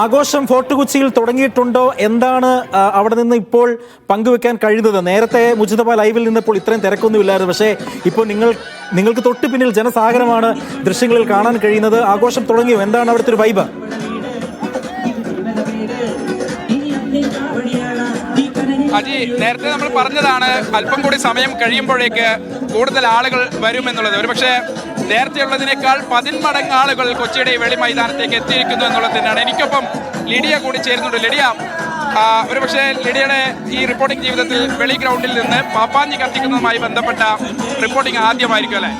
ആഘോഷം ഫോർട്ട് കൊച്ചിയിൽ തുടങ്ങിയിട്ടുണ്ടോ? എന്താണ് അവിടെ നിന്ന് ഇപ്പോൾ പങ്കുവെക്കാൻ കഴിയുന്നത്? നേരത്തെ മുജിതബ ലൈവിൽ നിന്നപ്പോൾ ഇത്രയും തിരക്കൊന്നുമില്ലായിരുന്നു. പക്ഷേ ഇപ്പോൾ നിങ്ങൾ നിങ്ങൾക്ക് തൊട്ട് പിന്നിൽ ജനസാഗരമാണ് ദൃശ്യങ്ങളിൽ കാണാൻ കഴിയുന്നത്. ആഘോഷം തുടങ്ങിയോ? എന്താണ് അവിടുത്തെ ഒരു വൈബ് അജി നേരത്തെ നമ്മൾ പറഞ്ഞതാണ് അല്പം കൂടി സമയം കഴിയുമ്പോഴേക്ക് കൂടുതൽ ആളുകൾ വരുമെന്നുള്ളത് ഒരുപക്ഷെ നേരത്തെയുള്ളതിനേക്കാൾ പതിന്മടങ്ങ് ആളുകൾ കൊച്ചിയുടെ വെളി മൈതാനത്തേക്ക് എത്തിയിരിക്കുന്നു എന്നുള്ളത് തന്നെയാണ് എനിക്കൊപ്പം ലിഡിയ കൂടി ചേരുന്നുണ്ട്. ലിഡിയ ഒരുപക്ഷെ ലിഡിയയുടെ ഈ റിപ്പോർട്ടിംഗ് ജീവിതത്തിൽ വെളി ഗ്രൗണ്ടിൽ നിന്ന് പാപ്പാഞ്ഞി കത്തിക്കുന്നതുമായി ബന്ധപ്പെട്ട റിപ്പോർട്ടിംഗ് ആദ്യമായിരിക്കും അല്ലേ?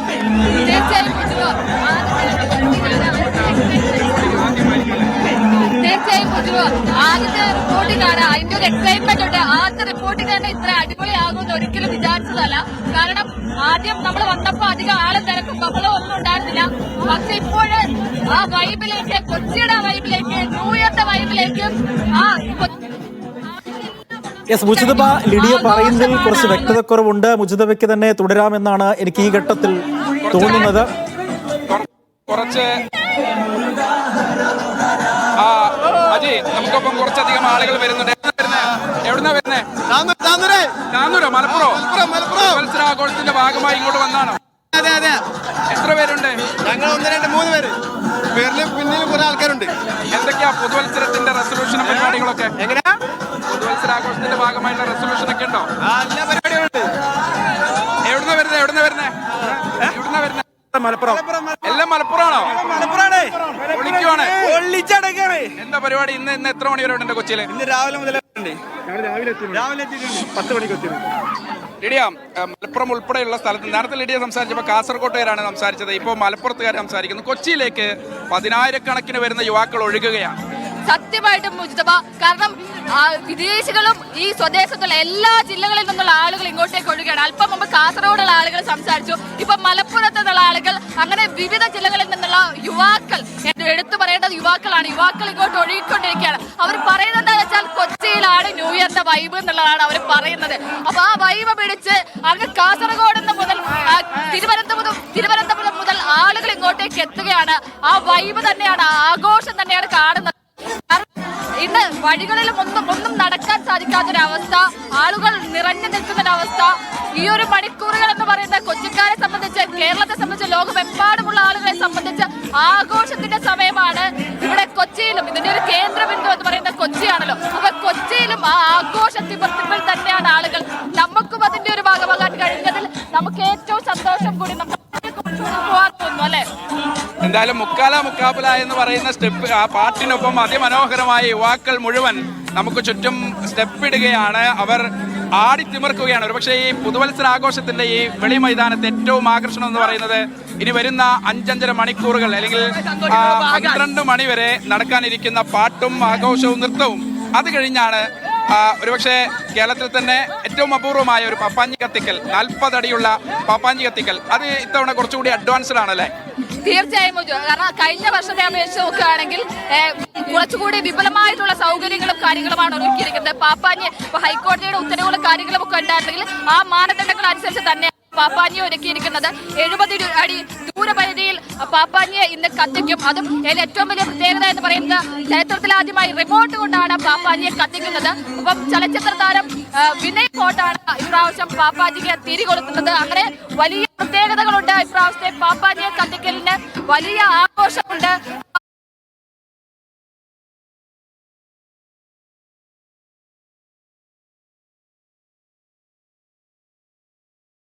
ഇത്ര ഒരിക്കലും വിചാരിച്ചതല്ല. കാരണം ആദ്യം നമ്മൾ വന്നപ്പോ അധികം ആളും പക്ഷെ ഇപ്പോഴ് ആ വൈബിലേക്ക് കൊച്ചിയുടെ വൈബിലേക്ക് ന്യൂ ഇയറിന്റെ വൈബിലേക്ക് ആ യെസ് മുജിതബ ലിഡിയ പറയുന്നതിൽ കുറച്ച് വ്യക്തതക്കുറവുണ്ട്. മുജിതബയ്ക്ക് തന്നെ തുടരാമെന്നാണ് എനിക്ക് ഈ ഘട്ടത്തിൽ തോന്നുന്നത്. കുറച്ച് ആ അജി നമുക്കൊപ്പം കുറച്ചധികം ആളുകൾ വരുന്നുണ്ട്. എവിടുന്നാ വരുന്നേ? മലപ്പുറം മലപ്പുറോ. മത്സരാഘോഷത്തിന്റെ ഭാഗമായി ഇങ്ങോട്ട് വന്നാണോ? ഒന്ന് രണ്ട് മൂന്ന് പേര്. പേരിൽ പിന്നിൽ കുറെ ആൾക്കാരുണ്ട്. എന്തൊക്കെയാ പുതുവത്സരത്തിന്റെ റെസൊല്യൂഷൻ പരിപാടികളൊക്കെ? എങ്ങനെയാ പുതുവത്സരാഘോഷത്തിന്റെ ഭാഗമായിട്ടുള്ള റെസൊല്യൂഷൻ ഒക്കെ ഉണ്ടോ? ആ, എല്ലാ പരിപാടികളുണ്ട്. എവിടുന്ന വരുന്നേ? എവിടുന്ന വരുന്നേ? എവിടുന്ന വരുന്നേ? മലപ്പുറം. എല്ലാം മലപ്പുറമാണോ മലപ്പുറമാണ് പൊള്ളിച്ചടക്കാണ്. എന്താ പരിപാടി? ഇന്ന് ഇന്ന് എത്ര മണി വരെ ഉണ്ട് കൊച്ചിയിൽ ഇന്ന് രാവിലെ മുതലേ ഉണ്ട് രാവിലെ എത്തിയിട്ടുണ്ട്. പത്ത് മണിക്ക് എത്തിയിട്ടുണ്ട്. ലിഡിയ മലപ്പുറം ഉൾപ്പെടെയുള്ള സ്ഥലത്ത് നേരത്തെ ലിഡിയ സംസാരിച്ചപ്പോൾ കാസർകോട്ടുകാരാണ് സംസാരിച്ചത്. ഇപ്പോൾ മലപ്പുറത്തുകാർ സംസാരിക്കുന്നു. കൊച്ചിയിലേക്ക് പതിനായിരക്കണക്കിന് വരുന്ന യുവാക്കൾ ഒഴുകുകയാണ്. സത്യമായിട്ടും മുജിതബ കാരണം വിദേശികളും ഈ സ്വദേശത്തുള്ള എല്ലാ ജില്ലകളിൽ നിന്നുള്ള ആളുകൾ ഇങ്ങോട്ടേക്ക് ഒഴുകുകയാണ്. അല്പം മുമ്പ് കാസർഗോഡുള്ള ആളുകൾ സംസാരിച്ചു. ഇപ്പൊ മലപ്പുറത്ത് നിന്നുള്ള ആളുകൾ അങ്ങനെ വിവിധ ജില്ലകളിൽ നിന്നുള്ള യുവാക്കൾ എടുത്തു പറയേണ്ടത് യുവാക്കളാണ്. യുവാക്കൾ ഇങ്ങോട്ട് ഒഴുകിക്കൊണ്ടിരിക്കുകയാണ്. അവർ പറയുന്നത് എന്താണെന്ന് വെച്ചാൽ കൊച്ചിയിലാണ് ന്യൂ ഇയറിന്റെ വൈബ് എന്നുള്ളതാണ് അവർ പറയുന്നത്. അപ്പൊ ആ വൈബ് പിടിച്ച് അങ്ങ് കാസർഗോഡ് നിന്ന് മുതൽ തിരുവനന്തപുരം തിരുവനന്തപുരം മുതൽ ആളുകൾ ഇങ്ങോട്ടേക്ക് എത്തുകയാണ്. ആ വൈബ് തന്നെയാണ് ആഘോഷം തന്നെയാണ് കാണുന്നത്. ഇന്ന് വഴികളിലും ഒന്നും ഒന്നും നടക്കാൻ സാധിക്കാത്തൊരവസ്ഥ ആളുകൾ നിറഞ്ഞു നിൽക്കുന്നൊരവസ്ഥ. ഈ ഒരു മണിക്കൂറുകൾ എന്ന് പറയുന്ന കൊച്ചിക്കാരെ സംബന്ധിച്ച് കേരളത്തെ സംബന്ധിച്ച് ലോകമെമ്പാടുമുള്ള ആളുകളെ സംബന്ധിച്ച് ആഘോഷത്തിന്റെ സമയമാണ് ഇവിടെ കൊച്ചിയിലും ഇതിന്റെ ഒരു കേന്ദ്രബിന്ദു എന്ന് പറയുന്ന കൊച്ചിയാണല്ലോ. അപ്പൊ കൊച്ചിയിലും ആ ആഘോഷ ആഘോഷത്തിമർത്തിപ്പിൽ തന്നെയാണ് ആളുകൾ. നമുക്കും അതിന്റെ ഒരു ഭാഗമാകാൻ കഴിഞ്ഞതിൽ നമുക്ക് ഏറ്റവും സന്തോഷം കൂടി നമുക്ക് എന്തായാലും മുക്കാല മുക്കാപ്പുല എന്ന് പറയുന്ന സ്റ്റെപ്പ് ആ പാട്ടിനൊപ്പം അതിമനോഹരമായ യുവാക്കൾ മുഴുവൻ നമുക്ക് ചുറ്റും സ്റ്റെപ്പ് ഇടുകയാണ്. അവർ ആടിത്തിമിർക്കുകയാണ് ഒരുപക്ഷെ ഈ പുതുവത്സര ആഘോഷത്തിന്റെ ഈ വെളി മൈതാനത്ത് ഏറ്റവും ആകർഷണം എന്ന് പറയുന്നത് ഇനി വരുന്ന അഞ്ചഞ്ചര മണിക്കൂറുകൾ അല്ലെങ്കിൽ പന്ത്രണ്ട് മണിവരെ നടക്കാനിരിക്കുന്ന പാട്ടും ആഘോഷവും നൃത്തവും. അത് കഴിഞ്ഞാണ് ഒരുപക്ഷെ കേരളത്തിൽ തന്നെ ഏറ്റവും അപൂർവമായ ഒരു പപ്പാഞ്ഞി കത്തിക്കൽ നാൽപ്പതടിയുള്ള പപ്പാഞ്ഞി കത്തിക്കൽ. അത് ഇത്തവണ കുറച്ചുകൂടി അഡ്വാൻസ്ഡ് ആണല്ലേ? തീർച്ചയായും കാരണം കഴിഞ്ഞ വർഷത്തെ അപേക്ഷിച്ച് നോക്കുകയാണെങ്കിൽ കുറച്ചുകൂടി വിപുലമായിട്ടുള്ള സൗകര്യങ്ങളും കാര്യങ്ങളുമാണ് ഒരുക്കിയിരിക്കുന്നത്. പാപ്പാഞ്ഞ് ഹൈക്കോടതിയുടെ ഉത്തരവുകളും കാര്യങ്ങളും ഒക്കെ ഉണ്ടായിരുന്നെങ്കിൽ ആ മാനദണ്ഡങ്ങൾ അനുസരിച്ച് തന്നെ പാപ്പാഞ്ഞി ഒരുക്കിയിരിക്കുന്നത്. എഴുപത് അടി ദൂരപരിധിയിൽ പാപ്പാഞ്ഞിയെ ഇന്ന് കത്തിക്കും. അതും അതിൽ ഏറ്റവും വലിയ പ്രത്യേകത എന്ന് പറയുന്നത് ചരിത്രത്തിൽ ആദ്യമായി റിമോട്ട് കൊണ്ടാണ് പാപ്പാഞ്ഞിയെ കത്തിക്കുന്നത്. അപ്പം ചലച്ചിത്ര താരം വിനയ് കോട്ടാണ് ഇപ്രാവശ്യം പാപ്പാജിക്ക് തിരി കൊടുക്കുന്നത്. അങ്ങനെ വലിയ പ്രത്യേകതകളുണ്ട് ഇപ്രാവശ്യത്തെ പാപ്പാജിയെ കത്തിക്കലിന്. വലിയ ആഘോഷമുണ്ട്.